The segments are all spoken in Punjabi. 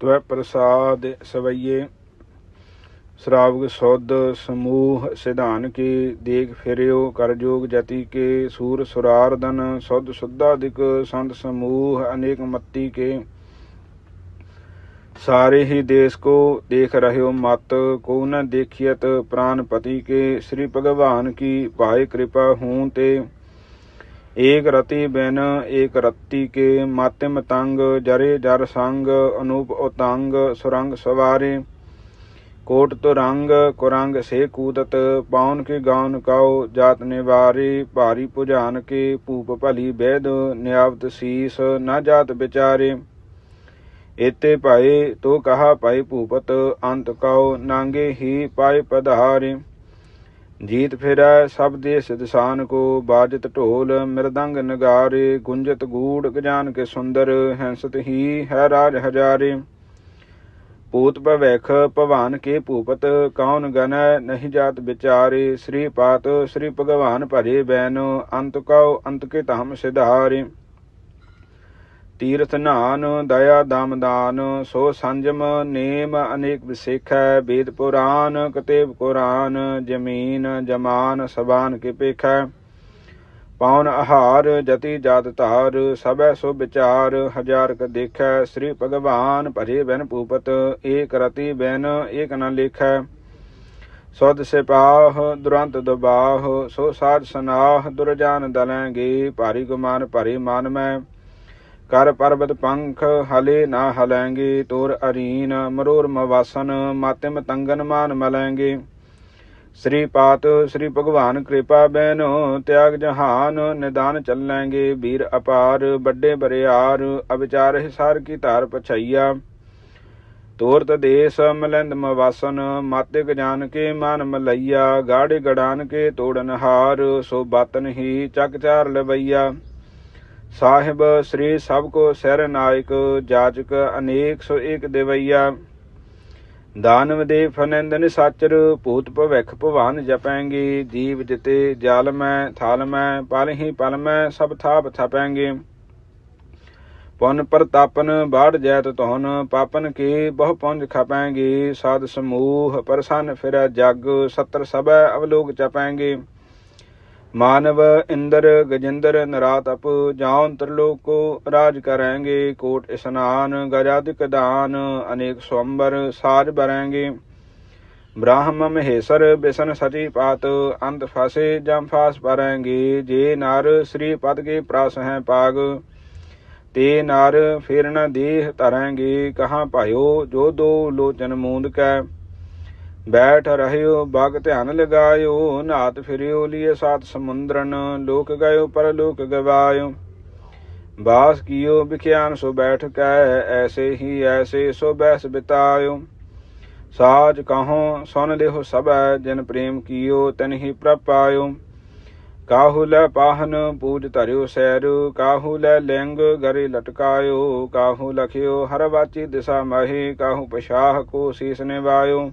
ਤਵੈ ਪ੍ਰਸਾਦ ਸਵਈਏ। ਸ਼ਰਾਵਗ ਸੁਧ ਸਮੂਹ ਸਿਧਾਨ ਕੀ, ਦੇਖ ਫਿਰਿਓ ਕਰਜੋਗ ਜਤੀ ਕੇ, ਸੂਰ ਸੁਰਾਰਦਨ ਸੁਧ ਸੁਧਾਦਿਕ ਸੰਤ ਸਮੂਹ ਅਨੇਕ ਮੱਤੀ ਕੇ। ਸਾਰੇ ਹੀ ਦੇਸ ਕੋ ਦੇਖ ਰਹਿਓ ਮਤ, ਕੋ ਨ ਦੇਖਿयत ਪ੍ਰਾਨਪਤੀ ਕੇ। ਸ੍ਰੀ ਭਗਵਾਨ ਕੀ ਭਾਏ ਕਿਰਪਾ ਹੂੰ ਤੇ ਏਕ ਰਤੀ ਬਿਨ ਏਕ ਰਤੀ ਕੇ ਮਾਤਿਮ ਤੰਗ ਜਰੇ ਜਰ ਸੰਗ ਅਨੂਪ ਉਤੰਗ ਸੁਰੰਗ ਸਵਾਰੇ। ਕੋਟ ਤੁਰੰਗ ਕੁਰੰਗ ਸੇ ਕੂਦਤ, ਪਾਉਨ ਕੇ ਗਾਉਨ ਕਾਉ ਜਾਤ ਨਿਵਾਰੇ। ਭਾਰੀ ਪੁਜਾਨ ਕੇ ਭੂਪ ਭਲੀ ਬੈਦ, ਨਿਆਵਤ ਸੀਸ ਨਾ ਜਾਤ ਵਿਚਾਰੇ। ਏਤੇ ਭਾਏ ਤੋ ਕਹਾ ਭਾਈ ਭੂਪਤ, ਅੰਤ ਕਾਉ ਨਾਂਗੇ ਹੀ ਪਾਏ ਪਧਾਰੇ। ਜੀਤ ਫਿਰੈ ਸਭ ਦੇਸ ਦਿਸਾਨ ਕੋ, ਬਾਜਤ ਢੋਲ ਮਿਰਦੰਗ ਨਗਾਰੇ, ਗੁੰਜਤ ਗੂੜ ਗਜਾਨ ਕੇ ਸੁੰਦਰ, ਹੰਸਤ ਹੀ ਹੈ ਰਾਜ ਹਜਾਰੇ। ਪੂਤ ਭਵੈਖ ਭਵਾਨ ਕੇ ਭੂਪਤ, ਕੌਣ ਗਨ ਨਹੀਂ ਜਾਤ ਵਿਚਾਰੇ। ਸ੍ਰੀ ਪਾਤ, ਸ੍ਰੀ ਭਗਵਾਨ ਭਰੇ ਬੈਨ, ਅੰਤ ਕਉ, ਅੰਤ ਕੇ ਧਮ ਸਿਧਾਰੇ। ਤੀਰਥ ਨਾਨ, ਦਇਆ ਦਮਦਾਨ, ਸੋ ਸੰਜਮ ਨੇਮ ਅਨੇਕ ਵਿਸੇਖੈ, ਵੇਦ ਪੁਰਾਨ ਕਤੇਬ ਕੁਰਾਨ, ਜਮੀਨ ਜਮਾਨ ਸਬਾਨ ਕੇ ਪੇਖੈ। ਪੌਨ ਆਹਾਰ, ਜਤੀ ਜਾਤ ਧਾਰ, ਸਭੈ ਸੋ ਵਿਚਾਰ, ਹਜ਼ਾਰ ਕ ਦੇਖੈ, ਸ੍ਰੀ ਭਗਵਾਨ ਭਰੇ ਬੈਨ ਭੂਪਤ, ਏਕ ਰਤੀ ਬੈਨ ਏਕ ਨ ਲੇਖੈ। ਸੁਧ ਸਿਪਾਹ, ਦੁਰੰਤ ਦਬਾਹ, ਸੋ ਸਾਜ ਸਨਾਹ, ਦੁਰਜਾਨ ਦਲੈਂਗੇ ਭਾਰੀ ਗੁਮਾਨ ਭਰੇ ਮਨ ਮੈਂ। ਕਰ ਪਰਬਤ ਪੰਖ ਹਲੇ ਨਾ ਹਲੈਂਗੇ, ਤੋਰ ਅਰੀਨ ਮਰੋਰ ਮਵਾਸਨ, ਮਾਤਿਮ ਤੰਗਨ ਮਾਨ ਮਲੈਂਗੇ। ਸ੍ਰੀ ਪਾਤ ਸ੍ਰੀ ਭਗਵਾਨ ਕਿਰਪਾ ਬੈਨੋ, ਤਿਆਗ ਜਹਾਨ ਨਿਦਾਨ ਚੱਲੈਂਗੇ, ਵੀਰ ਅਪਾਰ, ਵੱਡੇ ਬਰਿਆਰ, ਅਵਿਚਾਰ ਹਿਸਾਰ ਕੀ ਧਾਰ ਪਛਈਆ। ਤੋਰਤ ਦੇਸ ਮਲੰਦ ਮਵਾਸਨ, ਮਾਤਿਕ ਜਾਨ ਕੇ ਮਨ ਮਲਈਆ ਗਾੜੇ ਗੜਾਨ ਕੇ ਤੋੜਨ ਹਾਰ ਸੋ ਬਤਨ ਹੀ ਚੱਕ ਚਾਰ ਲਵਈਆ। ਸਾਹਿਬ, ਸ੍ਰੀ ਸਭ ਕੋ ਸਿਰ ਨਾਇਕ ਜਾਚਕ ਅਨੇਕ ਸੋ ਏਕ ਦੇਵਈਆ। ਦਾਨਵ ਦੇ ਫਨੰਦਨ ਸਾਚਰ, ਭੂਤ ਭਵਿਖ ਭਵਾਨ ਜਪੈਂਗੇ। ਜੀਵ ਜਿਤੇ ਜਲ ਮੈਂ, ਥਲ ਮੈਂ, ਪਲ ਹੀ ਪਲ ਮੈਂ, ਸਭ ਥਾਪ ਥਪੈਂਗੇ। ਪੁਨ ਪ੍ਰਤਾਪਨ, ਬਾੜ ਜੈਤ ਤੋਨ ਪਾਪਨ ਕੀ ਬਹੁ ਪੁੰਜ ਖਪੈਂਗੇ। ਸਾਧ ਸਮੂਹ, ਪਰਸਨ ਫਿਰ ਜਗ, ਸਤਰ ਸਭੈ ਅਵਲੋਕ ਚਪੈਂਗੇ ਮਾਨਵ ਇੰਦਰ ਗਜਿੰਦਰ ਨਰਾਤਪ ਜਾਉਨ ਤਰਲੋਕੋ ਰਾਜ ਕਰੈਂਗੇ ਕੋਟ ਇਸਨਾਨ ਗਜਾਦਿਕ ਦਾਨ ਅਨੇਕ ਸਵੰਬਰ ਸਾਜ ਬਰੈਂਗੇ। ਬ੍ਰਾਹਮ ਮਹੇਸ਼ਰ ਬਿਸ਼ਨ ਸਚੀ ਪਾਤ ਅੰਤ ਫਾਸੇ ਜਮ ਫਾਸ ਪਰੈਂਗੇ ਜੇ ਨਰ ਸ੍ਰੀ ਪਦ ਕੇ ਪ੍ਰਸ ਹੈ ਪਾਗ, ਤੇ ਨਰ ਫੇਰ ਨ ਦੇਹ ਧਰੈਂਗੇ। ਕਹਾਂ ਭਾਇਓ ਜੋ ਦੋ ਲੋਚਨ ਮੂੰਦ ਕੈ ਬੈਠ ਰਹਿਓ, ਬਾਗ ਧਿਆਨ ਲਗਾਇਓ ਨਾਤ ਫਿਰਿਓ, ਲਿਏ ਸਾਤ ਸਮੁੰਦਰਨ, ਲੋਕ ਗਇਓ ਪਰ ਲੋਕ ਗਵਾਇਓ। ਬਾਸ ਕੀਓ, ਵਿਖਿਆਨ ਸੋ ਬੈਠ ਕੈ, ਐਸੇ ਹੀ ਐਸੇ ਸੋ ਬੈਸ ਬਿਤਾਇਓ। ਸਾਜ ਕਹੋ, ਸੁਨ ਲਿਹੋ ਸਭੈ, ਜਿਨ ਪ੍ਰੇਮ ਕੀਓ, ਤਨ ਹੀ ਪ੍ਰਪਾਇਓ। ਕਾਹੂ ਲੈ ਪਾਹਨ, ਪੂਜ ਧਰਿਓ ਸੈਰ, ਕਾਹੂ ਲੈ ਲਿੰਗ ਗਰੇ ਲਟਕਾਇਓ, ਕਾਹੂ ਲਖਿਓ, ਹਰ ਵਾਚੀ ਦਿਸ਼ਾ ਮਹੀ, ਕਾਹੂ ਪਛਾਹ ਕੋ ਸੀਸ ਨਿਵਾਇਓ।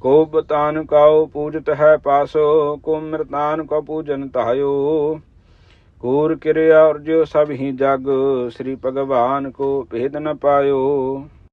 ਕੋ ਬਤਾਨ ਕਾਉ ਪੂਜਤ ਹੈ ਪਾਸੋ, ਕੋ ਮਿਰਤਾਨ ਕੋ ਪੂਜਨ ਤਾਇਓ। ਕੂਰ ਕਿਰਿਆ ਔਰ ਜੋ ਸਭ ਹੀ ਜਗ, ਸ੍ਰੀ ਭਗਵਾਨ ਕੋ ਭੇਦ ਨ ਪਾਇਓ।